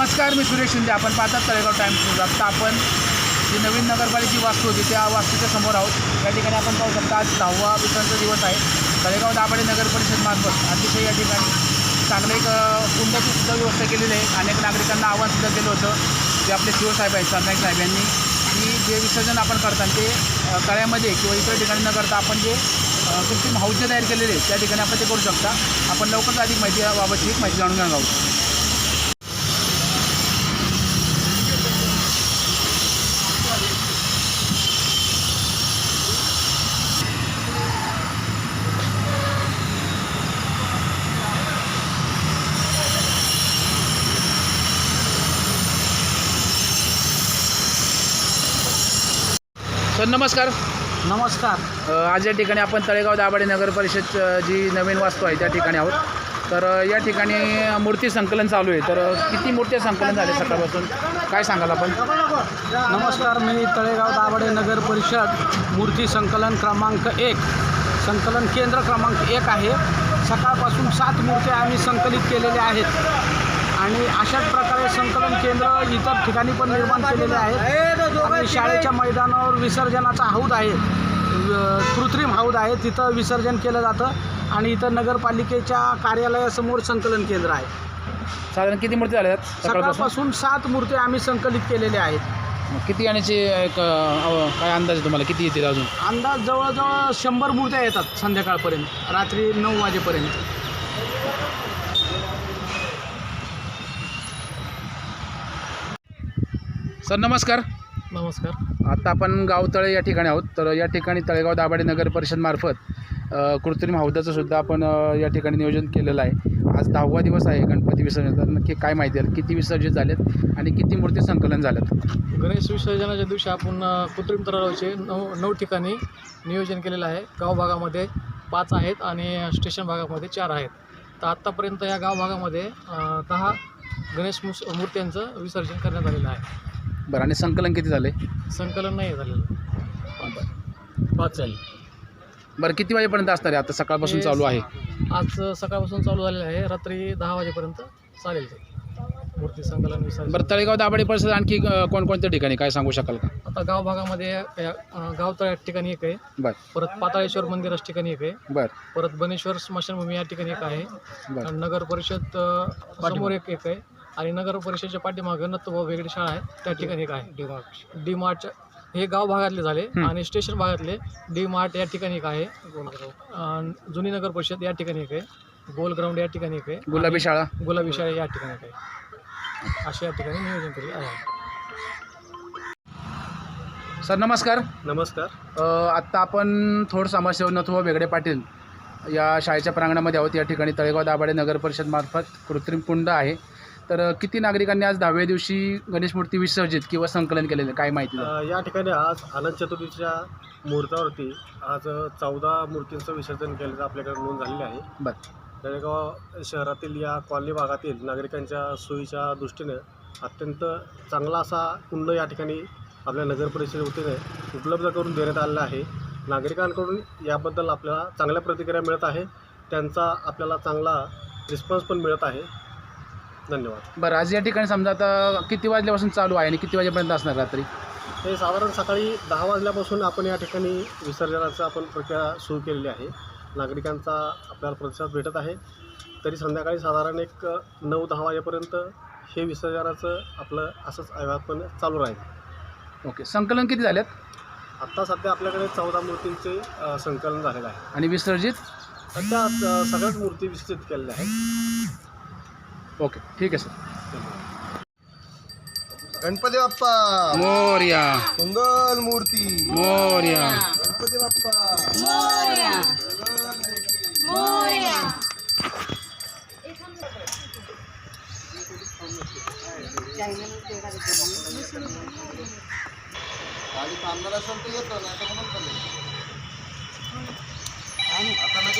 नमस्कार मी सुरेश शिंदे. आपण पाहतात तळेगाव टाईम्स न्यूज आत्ता आपण जी नवीन नगरपालिकेची वास्तू होती त्या वास्तूच्या समोर आहोत. या ठिकाणी आपण पाहू शकता आज दहावा विसर्जनचा दिवस आहे. तळेगाव दाभाडे नगर परिषद मार्फत अतिशय या ठिकाणी चांगलं एक कुंडची कुंडाची सुद्धा व्यवस्था केलेली आहे. अनेक नागरिकांना आव्हान सुद्धा केलं होतं. जे आपले शिवसाहेब आहेत सरनाईक साहेब यांनी. की जे विसर्जन आपण करतात ते तळ्यामध्ये किंवा इतर ठिकाणी न करता आपण जे कृत्रिम हौजे तयार केलेले आहेत त्या ठिकाणी आपण ते करू शकता. आपण लवकरच अधिक माहिती याबाबतची माहिती जाणून घेणार आहोत. सर नमस्कार. नमस्कार. अ, आज या ठिकाणी आपण तळेगाव दाभाडे नगर परिषद अ, जी नवीन वास्तू आहे त्या ठिकाणी आहोत. तर अ, या ठिकाणी मूर्ती संकलन चालू आहे. तर अ, किती मूर्त्या संकलन झाले सकाळपासून? काय सांगाल आपण? नमस्कार मी तळेगाव दाभाडे नगर परिषद मूर्ती संकलन क्रमांक एक संकलन केंद्र क्रमांक एक आहे. सकाळपासून सात मूर्त्या आम्ही संकलित केलेल्या आहेत. आणि अशाच प्रकारे संकलन केंद्र इतर ठिकाणी पण निर्माण केलेले आहेत. आणि शाळेच्या मैदानावर विसर्जनाचा हौद आहे. कृत्रिम हौद आहे. तिथं विसर्जन केलं जातं आणि इथं नगरपालिकेच्या कार्यालयासमोर संकलन केंद्र आहे. साधारण किती मूर्ती झाल्या आहेत सकाळपासून? सात मूर्त्या आम्ही संकलित केलेल्या आहेत. किती येण्याची एक अ, काय अंदाज आहे तुम्हाला? किती येतील अजून? अंदाज जवळजवळ शंभर मूर्त्या येतात संध्याकाळपर्यंत रात्री नऊ वाजेपर्यंत. सर नमस्कार. नमस्कार. आता आपण गावतळे या ठिकाणी आहोत. तर या ठिकाणी तळेगाव दाभाडे नगर परिषद मार्फत अ, कृत्रिम हौदाचं सुद्धा आपण या ठिकाणी नियोजन केलेलं आहे. आज दहावा दिवस आहे गणपती विसर्जनाचा नक्की काय माहिती आहे? किती विसर्जित झालेत आणि किती मूर्ती संकलन झाल्यात गणेश विसर्जनाच्या दिवशी आपण कृत्रिम तलावाचे नऊ नऊ ठिकाणी नियोजन केलेलं आहे. गाव भागामध्ये पाच आहेत आणि स्टेशन भागामध्ये चार आहेत. तर आत्तापर्यंत या गाव भागामध्ये दहा गणेश मुस मूर्त्यांचं विसर्जन करण्यात आलेलं आहे. बरं आणि संकलन किती झाले संकलन नाही झालेलं. पाच झाले. बरं किती वाजेपर्यंत असणार आहे? आता सकाळपासून चालू आहे. आज सकाळपासून चालू झालेलं आहे. रात्री दहा वाजेपर्यंत चालेल ते. मूर्ती संकलन विसर्जन. बरं तळेगाव दाभाडे परिसर आणखी अ, कोणकोणत्या ठिकाणी काय सांगू शकाल का? आता गाव भागामध्ये या- अ, गाव तळ्यात ठिकाणी एक आहे. बरं. परत पाताळेश्वर मंदिराच्या ठिकाणी एक आहे. बरं. परत बनेश्वर स्मशानभूमी या ठिकाणी एक आहे. बरं. आणि नगर परिषद अ, समोर एक एक आहे. आणि नगर परिषदच्या पाठीमागं नत्तभाऊ वेगळी शाळा आहे. त्या ठिकाणी एक आहे. डी मार्ट डी मार्टच्या हे गाव भागातले झाले हं. आणि स्टेशन भागातले डी मार्ट या ठिकाणी एक आहे. अ, जुनी नगर परिषद या ठिकाणी एक आहे. गोल ग्राउंड या ठिकाणी एक आहे. गुलाबी शाळा. गुलाबी शाळा या ठिकाणी एक आहे. अशा या ठिकाणी नियोजन केले आहे. सर नमस्कार. नमस्कार. अ, आत्ता आपण थोड समाजसेवक नथुबा बेगडे पाटील या शाळेच्या प्रांगणामध्ये आहोत. या ठिकाणी तळेगाव दाभाडे नगर परिषद मार्फत कृत्रिम कुंड आहे. तर किती नागरिकांनी आज दहाव्या दिवशी गणेश मूर्ती विसर्जित किंवा संकलन केलेलं काय माहिती द्या. अ, या ठिकाणी आज अनंत चतुर्थीच्या मुहूर्तावरती आज चौदा मूर्तींचं विसर्जन केल्याचं आपल्याकडे नोंद झालेली आहे. बरं. तळेगाव शहरातील या कॉलनी भागातील नागरिकांच्या सोयीच्या दृष्टीने अत्यंत चांगला असा कुंड या ठिकाणी आपल्या नगर परिषद वतीने उपलब्ध करून देण्यात आलेला आहे. नागरिकांकडून याबद्दल आपल्याला चांगल्या प्रतिक्रिया मिळत आहे. त्यांचा आपल्याला चांगला रिस्पॉन्स पण मिळत आहे. धन्यवाद. बरं आज या ठिकाणी समजा आता किती वाजल्यापासून चालू आहे आणि किती वाजेपर्यंत असणार रात्री? हे साधारण सकाळी दहा वाजल्यापासून आपण या ठिकाणी विसर्जनाचं आपण प्रक्रिया सुरू केलेली आहे. नागरिकांचा आपल्याला प्रतिसाद भेटत आहे. तरी संध्याकाळी साधारण एक नऊ दहा वाजेपर्यंत हे विसर्जनाचं आपलं असंच पण चालू राहील. ओके संकलन किती झाल्यात आत्ता सध्या आपल्याकडे चौदा मूर्तींचे अ, संकलन झालेलं आहे. आणि विसर्जित? सध्या अ, सगळ्याच मूर्ती विसर्जित केलेल्या आहेत. ओके ठीक आहे सर. गणपती बाप्पा मोर्या. मंगल मूर्ती. मोर्या. गणपती बाप्पा गाडी थांबणार असेल तर येतो नाही तर. आता लगेच